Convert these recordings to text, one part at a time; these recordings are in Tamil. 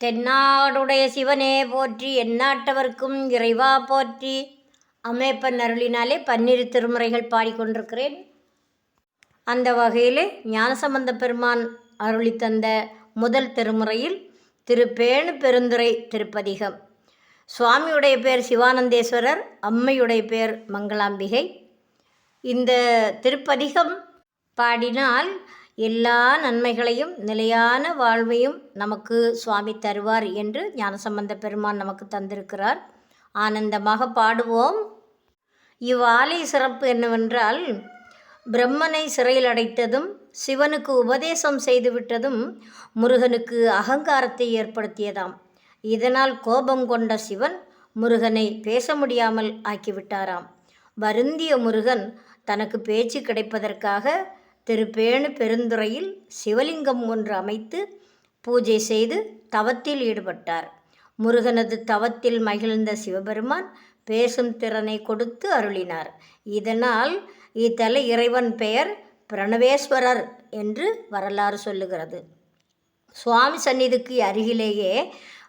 தென்னாடுடைய சிவனே போற்றி எந்நாட்டவர்க்கும் இறைவா போற்றி. அமைப்பன் அருளினாலே பன்னிரு திருமுறைகள் பாடிக்கொண்டிருக்கிறேன். அந்த வகையில் ஞானசம்பந்த பெருமான் அருளி தந்த முதல் திருமுறையில் திருப்பேணு பெருந்துரை திருப்பதிகம். சுவாமியுடைய பேர் சிவானந்தேஸ்வரர் அம்மையுடைய பேர் மங்களாம்பிகை. இந்த திருப்பதிகம் பாடினால் எல்லா நன்மைகளையும் நிலையான வாழ்வையும் நமக்கு சுவாமி தருவார் என்று ஞானசம்பந்த பெருமான் நமக்கு தந்திருக்கிறார். ஆனந்தமாக பாடுவோம். இவ்வாலை சிறப்பு என்னவென்றால் பிரம்மனை சிறையில் அடைத்ததும் சிவனுக்கு உபதேசம் செய்துவிட்டதும் முருகனுக்கு அகங்காரத்தை ஏற்படுத்தியதாம். இதனால் கோபம் கொண்ட சிவன் முருகனை பேச முடியாமல் ஆக்கிவிட்டாராம். வருந்திய முருகன் தனக்கு பேச்சு கிடைப்பதற்காக திருப்பேணு பெருந்துறையில் சிவலிங்கம் ஒன்று அமைத்து பூஜை செய்து தவத்தில் ஈடுபட்டார். முருகனது தவத்தில் மகிழ்ந்த சிவபெருமான் பேசும் திறனை கொடுத்து அருளினார். இதனால் இத்தல இறைவன் பெயர் பிரணவேஸ்வரர் என்று வரலாறு சொல்லுகிறது. சுவாமி சந்நிதிக்கு அருகிலேயே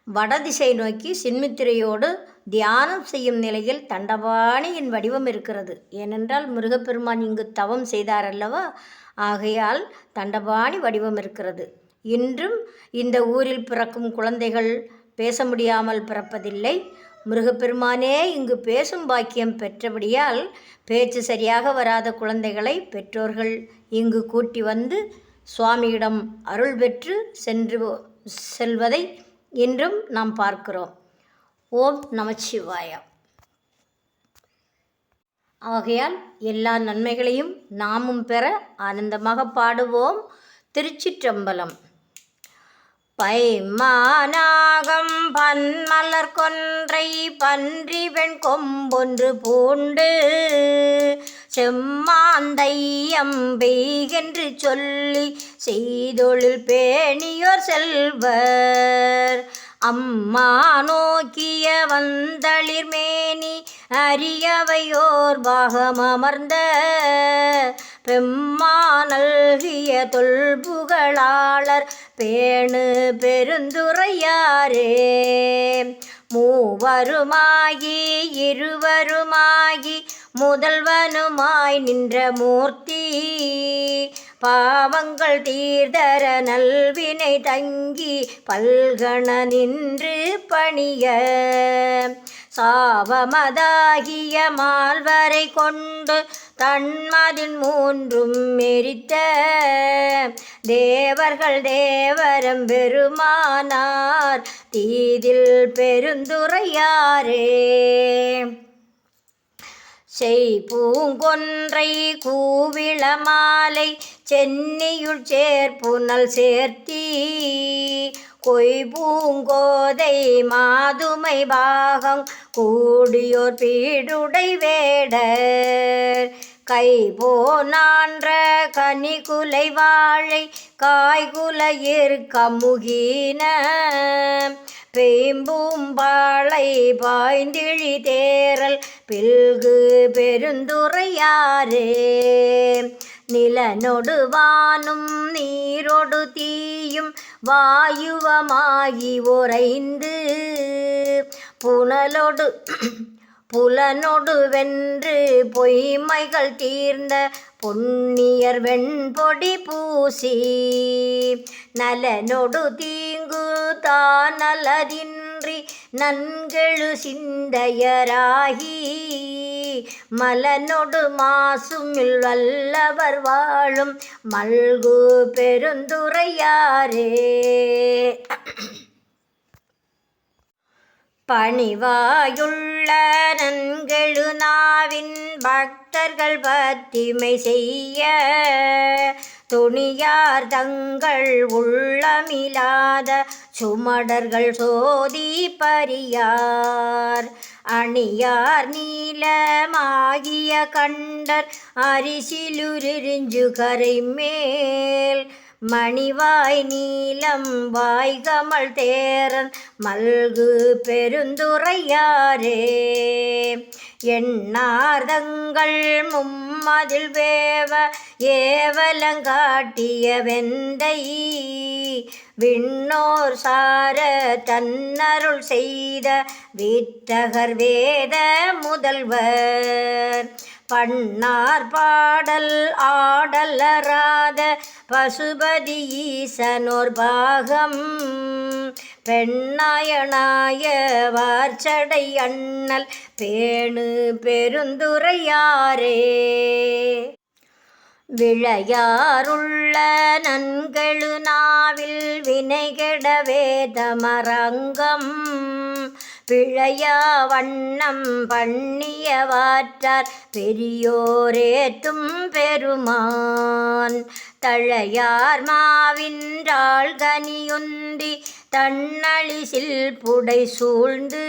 வடதிசை நோக்கி சின்மித்திரையோடு தியானம் செய்யும் நிலையில் தண்டபாணியின் வடிவம் இருக்கிறது. ஏனென்றால் முருகப்பெருமான் இங்கு தவம் செய்தார் அல்லவா ஆகையால் தண்டபாணி வடிவம் இருக்கிறது. இன்றும் இந்த ஊரில் பிறக்கும் குழந்தைகள் பேச முடியாமல் பிறப்பதில்லை. முருகப்பெருமானே இங்கு பேசும் பாக்கியம் பெற்றபடியால் பேச்சு சரியாக வராத குழந்தைகளை பெற்றோர்கள் இங்கு கூட்டி வந்து சுவாமியிடம் அருள் பெற்று சென்று செல்வதை இன்றும் நாம் பார்க்கிறோம். ஓம் நமச்சிவாயா. ஆகையால் எல்லா நன்மைகளையும் நாமும் பெற ஆனந்தமாக பாடுவோம். திருச்சிற்றம்பலம். பைமானாகம் பன்மலர் கொன்றை பன்றி வெண் கொம்பொன்று பூண்டு செம்மாந்தையம் பெய்கென்று சொல்லி செய்தொழில் பேணியோர் செல்வர். அம்மா நோக்கிய வந்தளிர்மேனி அரியவையோர் பாகமர்ந்த பெம்மா நல்கிய தொல்புகழாளர் பேணு பெருந்துரையாரே. மூவருமாகி இருவருமாகி முதல்வனுமாய் நின்ற மூர்த்தி பாவங்கள் தீர்தர நல்வினை தங்கி பல்கண நின்று பணிய. சாவமதாகிய மால்வரை கொண்டு தன்மதின் மூன்றும் மெரித்த தேவர்கள் தேவரம் பெருமானார் தீதில் பெருந்துரையாரே. செய் பூங்கொன்றை கூவிள மாலை சென்னியுள் சேர்ப்புனல் சேர்த்தி கொய் பூங்கோதை மாதுமை பாகம் கூடியோர் பீடுடை வேடர். கை போனான்ற கனிகுலை வாழை காய்குலையிற் கமுகின. பேம்பூம்பாளை பாய்ந்திழி தேரல் பில்கு பெருந்துரையாரே நிலனொடு வானும் நீரொடு தீயும் வாயுவமாகி உறைந்து புனலொடு புலனொடு வென்று பொய்மைகள் தீர்ந்த பொன்னியர் வெண்பொடி பூசி. நலனொடு தீங்கு தானலதின்றி நன்கெழு சிந்தையராகி. மலனொடு மாசுமில் வல்லவர் வாழும் மல்கு பெருந்துரையாரே. பணிவாயுள்ள நன்கெழு நாவின் பக்தர்கள் பத்திமை செய்ய துணியார் தங்கள் உள்ளமிலாத சுமடர்கள் சோதி பரியார் அணியார் நீலமாகிய கண்டர் அரிசிலுரிஞ்சு கரை மேல் மணிவாய் நீலம் வாய்கமல் தேரன் மல்கு பெருந்துரையாரே. எண்ணார்தங்கள் மும்மதில் வேவ ஏவலங்காட்டிய வெந்தை. விண்ணோர் சார தன்னருள் செய்த வித்தகர் வேத முதல்வர். பண்ணார் பாடல் ஆடலராத பசுபதி ஈசனோர் பாகம். பெண்ணாயனாய வார்ச்சடை அண்ணல் பேணு பெருந்துரையாரே. விளையாருள்ள நன்கெழு நாவில் வினைகட வேதமரங்கம். பிழையா வண்ணம் பண்ணியவாற்றார் பெரியோரேத்தும் பெருமான். தழையார் மாவின்றாள் கனியுந்தி தன்னழிசில் புடை சூழ்ந்து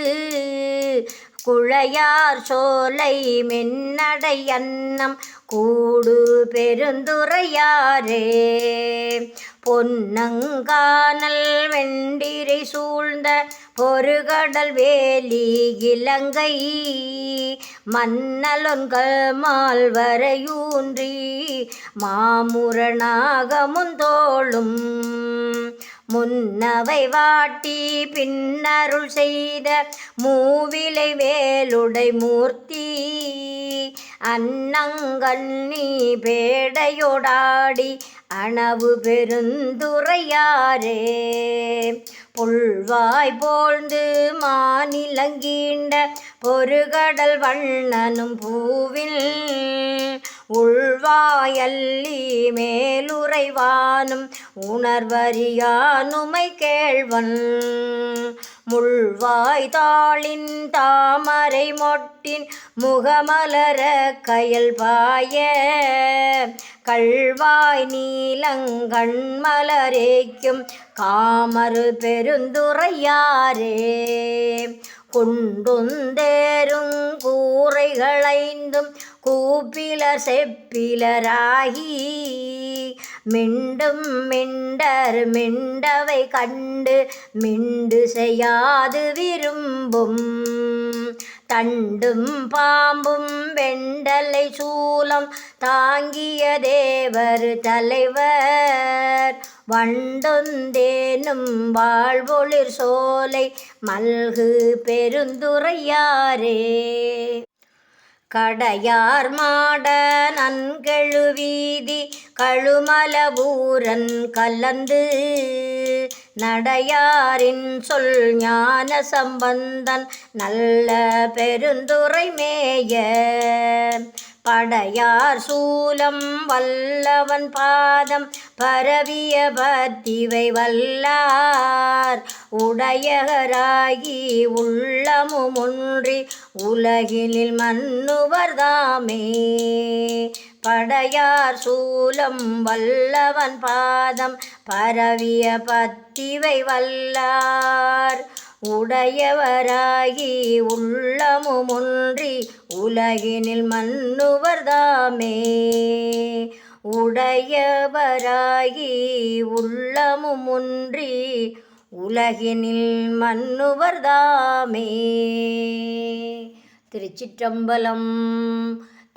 குழையார் சோலை மென்னடை அன்னம் கூடு பெருந்துரையாரே. பொன்னங்கானல் வெண்டிரை சூழ்ந்த பொறுகடல் வேலி இலங்கை மன்னலொன்கள் மால்வரையூன்றி மாமுரணாக முந்தோளும் முன்னவை வாட்டி பின்னருள் செய்த மூவிலை வேலுடை மூர்த்தி. அன்னங்கண்ணி பேடையோடாடி அணவு பெருந்துரையாரே. புல்வாய் போழ்ந்து மாநிலங்கீண்ட பொறுகடல் வண்ணனும் பூவில் உள்வாயல்லி மேலுறைவானும் உணர்வறியானுமை கேழ்வன் முள்வாய் தாளின் தாமரை மொட்டின் முகமலர கயல் பாய. கள்வாய் நீலங்கண் மலரேக்கும் காமறு பெருந்துரையாரே கொண்டுந்தேரும் கூரைகளைந்தும் கூப்பிலர் செப்பிலராகி மிண்டும் மிண்டர் மிண்டவை கண்டு மிண்டு செய்யாது விரும்பும் தண்டும் பாம்பும் வெண்டலை சூலம் தாங்கிய தேவர் தலைவர். வண்டொந்தேனும் வாழ்வொளிர் சோலை மல்கு பெருந்துரையாரே. கடையார் மாட நன்கெழு வீதி கழுமலபூரன் கலந்து நடையாரின் சொல் ஞான சம்பந்தன் நல்ல பெருந்துரை மேய. படையார் சூலம் வல்லவன் பாதம் பரவிய பத்திவை வல்லார். உடையகராகி உள்ளமுமொன்றி உலகினில் மன்னுவர்தாமே படையார் சூலம் வல்லவன் பாதம் பரவிய பத்திவை வல்லார். உடையவராகி உள்ளமுமொன்றி உலகினில் மன்னுவர்தாமே உடையவராகி உள்ளமுமொன்றி உலகினில் மன்னுவர்தாமே திருச்சிற்றம்பலம்